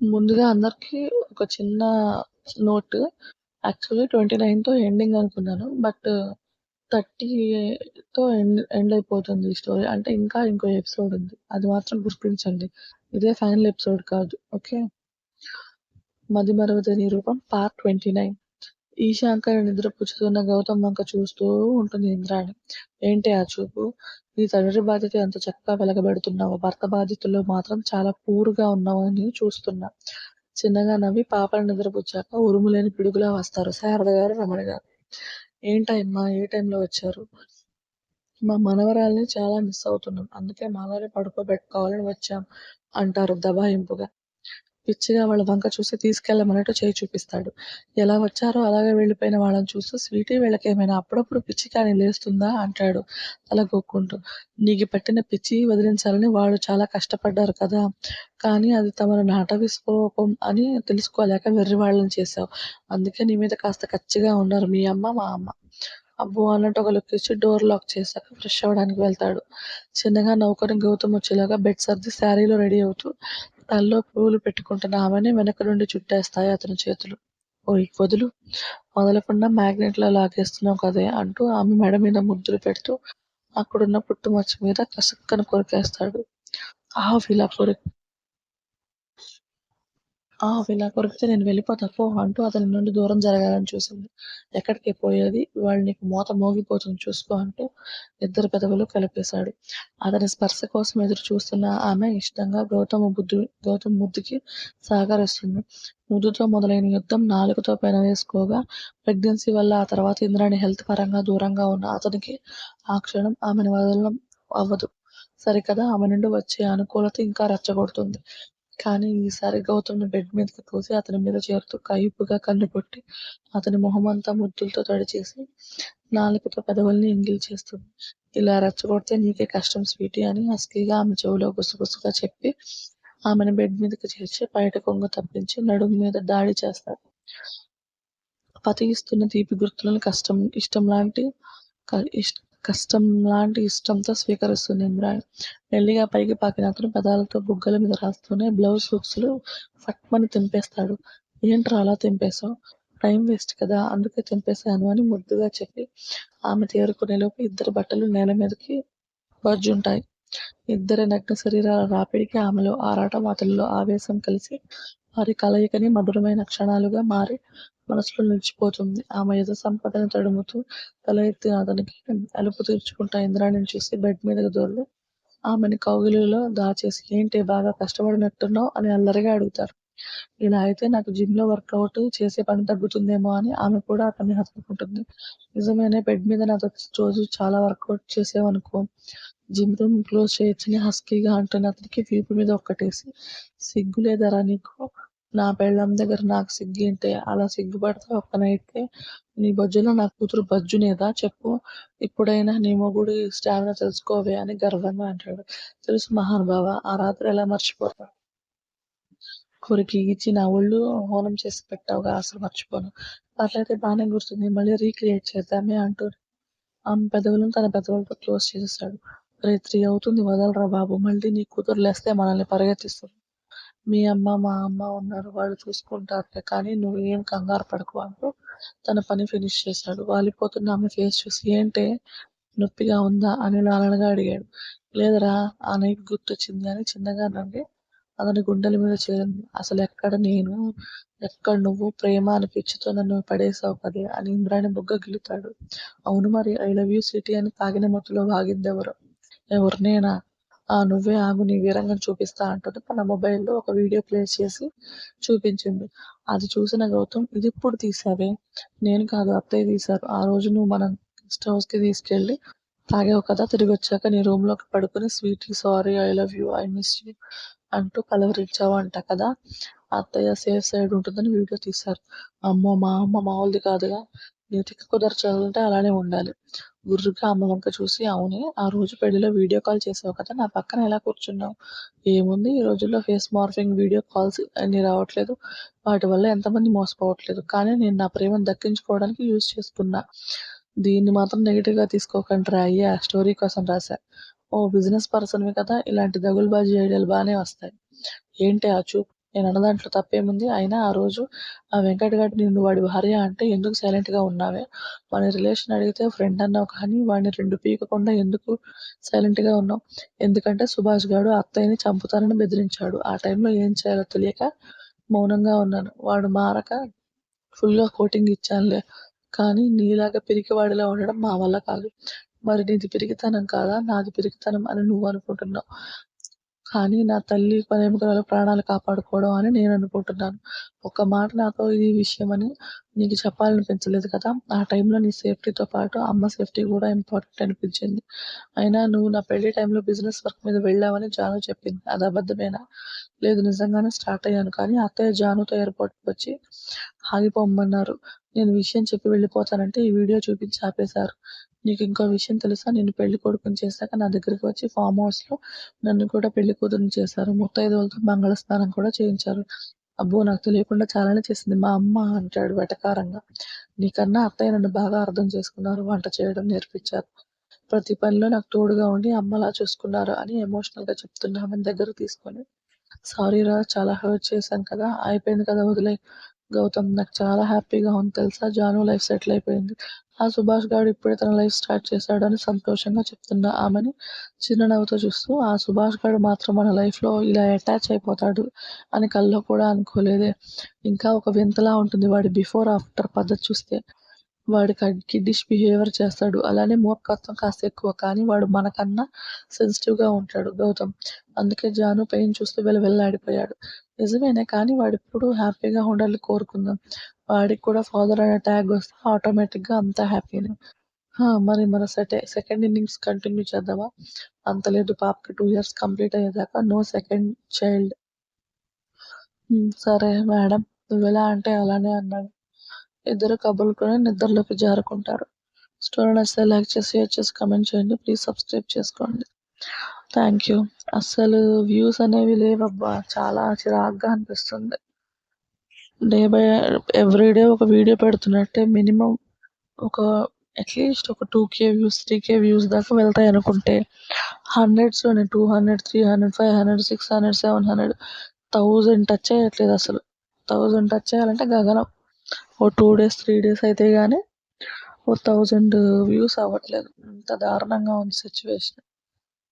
ముందుగా అందరికి ఒక చిన్న నోట్. యాక్చువల్లీ 29తో ఎండింగ్ అనుకున్నాను. బట్ 30తో ఎండ్ ఎండ్ అయిపోతుంది ఈ స్టోరీ. అంటే ఇంకా ఇంకో ఎపిసోడ్ ఉంది. అది మాత్రం గుర్తించండి. ఇదే ఫైనల్ ఎపిసోడ్ కాదు. ఓకే. మదిమరువని రూపం పార్ట్ 29 ఈశాంకర్ నిద్రపుచ్చుతున్న గౌతమ్ వంక చూస్తూ ఉంటుంది ఇంద్రాణి. ఏంటే ఆ చూపు? నీ తండ్రి బాధ్యత ఎంత చక్కగా వెలగబెడుతున్నావు భర్త బాధ్యతలో మాత్రం చాలా పూర్గా ఉన్నావని చూస్తున్నా. చిన్నగా నవ్వి పాపని నిద్రపుచ్చాక ఉరుములేని పిడుగులా వస్తారు శారద గారు, రమణ గారు. ఏంటమ్మా ఏ టైంలో వచ్చారు? మా మనవరాల్ని చాలా మిస్ అవుతున్నాం. అందుకే మాలోనే పడుకోబెట్టుకోవాలని వచ్చాం అంటారు దబాయింపుగా. పిచ్చిగా వాళ్ళ వంక చూసి తీసుకెళ్ళమన్నట్టు చేయి చూపిస్తాడు. ఎలా వచ్చారో అలాగే వెళ్ళిపోయిన వాళ్ళని చూస్తూ స్వీటీ వీళ్ళకేమైనా అప్పుడప్పుడు పిచ్చి కానీ లేస్తుందా అంటాడు తల గోక్కుంటూ. నీకు పట్టిన పిచ్చి వదిలించాలని వాళ్ళు చాలా కష్టపడ్డారు కదా. కానీ అది తమను నాట అని తెలుసుకోలేక వెర్రివాళ్ళని చేశావు. అందుకే నీ మీద కాస్త కచ్చిగా ఉన్నారు మీ అమ్మ, మా అమ్మ. అబ్బో అన్నట్టు ఒక లుక్ ఇచ్చి డోర్ లాక్ చేశాక ఫ్రెష్ అవ్వడానికి వెళ్తాడు. చిన్నగా నౌకరి గౌతమ్ వచ్చేలాగా బెడ్ సర్ది శారీలో రెడీ అవుతూ తలలో పువ్వులు పెట్టుకుంటున్న ఆమెని వెనక నుండి చుట్టేస్తాయి అతని చేతులు. ఓయ్ వదులు. వదలకుండా మ్యాగ్నెట్ లా లాగేస్తున్నావు కదే అంటూ ఆమె మెడ మీద ముద్దులు పెడుతూ అక్కడున్న పుట్టుమచ్చ మీద కసక్కన కొరికేస్తాడు. ఆవ్ ఇలా కొరి ఇలా కొరికితే నేను వెళ్ళిపోతా పో అంటూ అతని నుండి దూరం జరగాలని చూసింది. ఎక్కడికి పోయేది? వాళ్ళు నీకు మోత మోగిపోతుంది చూసుకో అంటూ ఇద్దరు పెదవులు కలిపేశాడు. అతని స్పర్శ కోసం ఎదురు చూస్తున్న ఆమె ఇష్టంగా గౌతమ బుద్ధు గౌతమ బుద్ధికి సహకరిస్తుంది. ముద్దుతో మొదలైన యుద్ధం నాలుగుతో పైన వేసుకోగా ప్రెగ్నెన్సీ వల్ల ఆ తర్వాత ఇంద్రాణి హెల్త్ పరంగా దూరంగా ఉన్న అతనికి ఆ క్షణం ఆమెను వదలడం అవ్వదు. సరికదా ఆమె నుండి వచ్చే అనుకూలత ఇంకా రెచ్చగొడుతుంది. కానీ ఈసారి గౌతమ్ని బెడ్ మీదకి తోసి అతని మీద చేరుతూ కయ్యిప్పుగా కన్ను కొట్టి అతని మొహమంతా ముద్దులతో తడిచేసి నాలుకతో పెదవుల్ని ఎంగిల్ చేస్తుంది. ఇలా రెచ్చగొడితే నీకే కష్టం స్వీటీ అని హస్కీగా ఆమె చెవిలో గుసగుసగా చెప్పి ఆమెను బెడ్ మీదకి చేర్చి బయట కొంగు తప్పించి నడుము మీద దాడి చేస్తాడు. పతిగిస్తున్న తీపి గుర్తులను కష్టం ఇష్టం లాంటి కష్టం లాంటి ఇష్టంతో స్వీకరిస్తుంది ఇంద్రాణి. మెల్లిగా పైకి పాకిన అతను పెదాలతో బుగ్గల మీద రాస్తూనే బ్లౌజ్ హుక్స్లు ఫట్మని తెంపేస్తాడు. ఏంట్రా అలా తెంపేశావ్? టైం వేస్ట్ కదా అందుకే తెంపేశాను అని ముద్దుగా చెప్పి ఆమె తేరుకునేలోపు ఇద్దరు బట్టలు నేల మీదకి బజ్జుంటాయి. ఇద్దరి నగ్న శరీరాల రాపిడికి ఆమెలో ఆరాటం అతనిలో ఆవేశం కలిసి వారి కలయికని మధురమైన క్షణాలుగా మారి మనసులో నిలిచిపోతుంది. ఆమె యథ సంపదను తడుముతూ తల ఎత్తి అతనికి అలుపు తీర్చుకుంటా ఇంద్రాణిని చూసి బెడ్ మీదకి దొర్లి ఆమెని కౌగిలిలో దాచేసి ఏంటి బాగా కష్టపడినట్టున్నావు అని అల్లరిగా అడుగుతారు. ఇలా అయితే నాకు జిమ్లో వర్కౌట్ చేసే పని తగ్గుతుందేమో అని ఆమె కూడా అతన్ని హత్తుకుంటుంది. నిజమేనే బెడ్ మీద నాతో రోజు చాలా వర్కౌట్ చేసావనుకో జిమ్ రూమ్ క్లోజ్ చేయొచ్చని హస్కీగా అంటున్న అతనికి వీపు మీద ఒక్కటేసి సిగ్గులేదరా నీకు? నా పెళ్ళం దగ్గర నాకు సిగ్గేంటే అలా సిగ్గుపడతావు ఒక్క నైట్కే నీ బజ్జులో నా కూతురు బజ్జునేదా చెప్పు ఇప్పుడైనా నీ మొగుడి స్టామినా తెలుసుకోవే అని గర్వంగా అంటాడు. తెలుసు మహానుభావ ఆ రాత్రి ఎలా మర్చిపోతాడు కోరికి ఇచ్చి నా ఒళ్ళు హోనం చేసి పెట్టావుగా అసలు మర్చిపోను. అట్లయితే బాగానే గుర్తుంది మళ్ళీ రీక్రియేట్ చేద్దామే అంటూ ఆమె పెదవులను తన పెదవులతో క్లోజ్ చేస్తాడు రేయ్ త్రీ అవుతుంది వదలరా బాబు. మళ్ళీ నీ కూతురు లేస్తే మనల్ని పరిగెత్తిస్తుంది. మీ అమ్మ మా అమ్మ ఉన్నారు వాళ్ళు చూసుకుంటారులే. కానీ నువ్వు ఏం కంగారు పడకు అంటూ తన పని ఫినిష్ చేశాడు. వాలిపోతున్న ఆమె ఫేస్ చూసి ఏంటే? నొప్పిగా ఉందా? అని నాన్నగా అడిగాడు. లేదురా ఆ నైట్ గుర్తొచ్చింది అని చిన్నగా నవ్వి అతని గుండెల మీద చేరింది. అసలు ఎక్కడ నేను? ఎక్కడ నువ్వు? ప్రేమ అని పిచ్చితో నన్ను పడేసావు కదే? అని ఇంద్రాణి బుగ్గ గిలుతాడు అవును మరి ఐ లవ్ యూ సిటీ అని తాగిన మత్తులో వాగిందెవరో. ఎవరు నేనా? ఆ నువ్వే ఆగు నీ వీరంగం చూపిస్తా అంటూ తన మొబైల్లో ఒక వీడియో ప్లే చేసి చూపించింది. అది చూసిన గౌతమ్ ఇది ఇప్పుడు తీసావే నేను కాదు అత్తయ్య తీశారు. ఆ రోజు నువ్వు మనం గెస్ట్ హౌస్కి తీసుకెళ్ళి తాగావు కదా తిరిగి వచ్చాక నీ రూమ్లోకి పడుకుని sweetie sorry I love you I miss you అంటూ అంట కదా అత్తయ్య సేఫ్ సైడ్ ఉంటుందని వీడియో తీశారు. అమ్మో మా అమ్మ మామూలుది కాదుగా నీ తిక్క కుదర్చాలంటే అలానే ఉండాలి. గుర్రుగా అమ్మ వంక చూసి అవునే ఆ రోజు పెళ్ళిలో వీడియో కాల్ చేసావు కదా నా పక్కన ఎలా కూర్చున్నావు? ఏముంది ఈ రోజుల్లో ఫేస్ మార్ఫింగ్ వీడియో కాల్స్ అన్ని రావట్లేదు. వాటి వల్ల ఎంతమంది మోసపోవట్లేదు. కానీ నేను నా ప్రేమను దక్కించుకోవడానికి యూజ్ చేసుకున్నా. దీన్ని మాత్రం నెగిటివ్గా అయ్యే అయ్యా స్టోరీ కోసం రాశా. ఓ బిజినెస్ పర్సన్ వి కదా ఇలాంటి దగులుబాజీ ఐడియాలు బాగానే వస్తాయి. ఏంటి ఆ చూపు? నేను అన్న దాంట్లో తప్పేముంది? అయినా ఆ రోజు ఆ వెంకట్ గారు నిన్ను వాడి భార్య అంటే ఎందుకు సైలెంట్గా ఉన్నావే? వాడి రిలేషన్ అడిగితే ఫ్రెండ్ అన్నావు కానీ వాడిని రెండు పీకకుండా ఎందుకు సైలెంట్గా ఉన్నావు? ఎందుకంటే సుభాష్ గాడు అత్తయ్యని చంపుతానని బెదిరించాడు. ఆ టైంలో ఏం చేయాలో తెలియక మౌనంగా ఉన్నాను. వాడు మారక ఫుల్గా కోటింగ్ ఇచ్చానులే. కానీ నీలాగా పిరికివాడిలా ఉండడం మా వల్ల కాదు. మరి నీది పిరికితనం కాదా? నాది పిరికితనం అని నువ్వు అనుకుంటున్నావు. కానీ నా తల్లి ప్రేమికురాలు ప్రాణాలు కాపాడుకోవడం అని నేను అనుకుంటున్నాను. ఒక్క మాట నాతో ఈ విషయం అని నీకు చెప్పాలనిపించలేదు కదా? ఆ టైంలో నీ సేఫ్టీతో పాటు అమ్మ సేఫ్టీ కూడా ఇంపార్టెంట్ అనిపించింది. అయినా నువ్వు నా పెళ్ళి టైంలో బిజినెస్ వర్క్ మీద వెళ్ళావని జాను చెప్పింది. అది అబద్ధమేనా? లేదు నిజంగానే స్టార్ట్ అయ్యాను కానీ అత్తయ్య జానుతో ఎయిర్పోర్ట్కి వచ్చి ఆగిపోమ్మన్నారు నేను విషయం చెప్పి వెళ్ళిపోతానంటే ఈ వీడియో చూపించి ఆపేశారు. నీకు ఇంకో విషయం తెలుసా? నేను పెళ్ళి కొడుకుని చేశాక నా దగ్గరికి వచ్చి ఫామ్ హౌస్లో నన్ను కూడా పెళ్ళి కూతురుని చేశారు. ముత్తైదువులతో మంగళ స్నానం కూడా చేయించారు. అబ్బో నాకు తెలియకుండా చాలానే చేసింది. మా అమ్మ అంటాడు వెటకారంగా. నీకన్నా అత్తయ్య నన్ను బాగా అర్థం చేసుకున్నారు. వంట చేయడం నేర్పించారు. ప్రతి పనిలో నాకు తోడుగా ఉండి అమ్మలా చూసుకున్నారు అని ఎమోషనల్గా చెప్తున్నా ఆమె దగ్గర తీసుకొని సారీ రా చాలా హర్ట్ చేశాను కదా. అయిపోయింది కదా వదిలే. గౌతమ్ నాకు చాలా హ్యాపీగా ఉంది తెలుసా? జాను లైఫ్ సెటిల్ అయిపోయింది. ఆ సుభాష్ గాడు ఇప్పుడే తన లైఫ్ స్టార్ట్ చేశాడు అని సంతోషంగా చెప్తున్న ఆమెని చిరునవ్వుతో చూస్తూ ఆ సుభాష్ గాడు మాత్రం మన లైఫ్లో ఇలా అటాచ్ అయిపోతాడు అని కల్లో కూడా అనుకోలేదే. ఇంకా ఒక వింతలా ఉంటుంది వాడి బిఫోర్ ఆఫ్టర్ పద్ధతి చూస్తే. వాడు కిడ్డిష్ బిహేవియర్ చేస్తాడు. అలానే మూర్ఖత్వం కాస్త ఎక్కువ. కానీ వాడు మనకన్నా సెన్సిటివ్గా ఉంటాడు గౌతమ్. అందుకే జాను పెయిన్ చూస్తూ వెలవెల్లాడిపోయాడు నిజమేనే కానీ వాడు ఇప్పుడు హ్యాపీగా ఉండాలని కోరుకుందాం. వాడికి కూడా ఫాదర్ అనే ట్యాగ్ వస్తే ఆటోమేటిక్గా అంతా హ్యాపీనే మరి మన సెటే సెకండ్ ఇన్నింగ్స్ కంటిన్యూ చేద్దామా? అంత లేదు పాపకి టూ ఇయర్స్ కంప్లీట్ అయ్యేదాకా నో సెకండ్ చైల్డ్ సరే మేడం నువ్వు ఎలా అంటే అలానే అన్నాడు. ఇద్దరు కబుర్లుకొని నిద్రలోకి జారుకుంటారు. స్టోరీ నచ్చితే లైక్ చేసి షేర్ చేసి కమెంట్ చేయండి. ప్లీజ్ సబ్స్క్రైబ్ చేసుకోండి. Thank you. అస్సలు వ్యూస్ అనేవి లేవబ్బా. చాలా చిరాగ్గా అనిపిస్తుంది. డే బై ఎవ్రీడే ఒక వీడియో పెడుతున్నట్టే మినిమం ఒక అట్లీస్ట్ ఒక two K views three K views దాకా వెళ్తాయి అనుకుంటే హండ్రెడ్స్లోనే two hundred three hundred five hundred six hundred seven hundred thousand touch చేయట్లేదు అసలు. థౌజండ్ టచ్ చేయాలంటే గగనం. ఓ టూ డేస్ త్రీ డేస్ అయితే కానీ ఓ థౌజండ్ వ్యూస్ అవ్వట్లేదు. అంత దారుణంగా ఉంది సిచ్యువేషన్.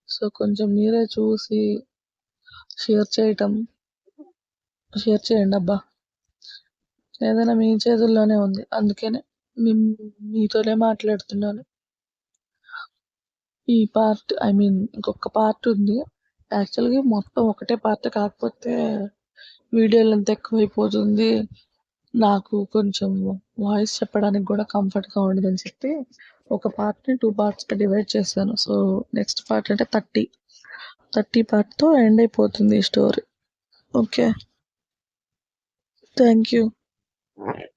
సో కొంచెం మీరే చూసి షేర్ చేయటం షేర్ చేయండి అబ్బా. ఏదైనా మీ చేతుల్లోనే ఉంది. అందుకనే మీ మీతోనే మాట్లాడుతున్నాను. ఈ పార్ట్ ఐ మీన్ ఇంకొక పార్ట్ ఉంది. యాక్చువల్గా మొత్తం ఒకటే పార్ట్ కాకపోతే వీడియోలు ఎంత ఎక్కువైపోతుంది. నాకు కొంచెం వాయిస్ చెప్పడానికి కూడా కంఫర్ట్గా ఉండదని చెప్పి ఒక పార్ట్ని టూ పార్ట్స్గా డివైడ్ చేశాను. సో నెక్స్ట్ పార్ట్ అంటే థర్టీ. థర్టీ పార్ట్తో ఎండ్ అయిపోతుంది ఈ story. Okay. Thank you Right.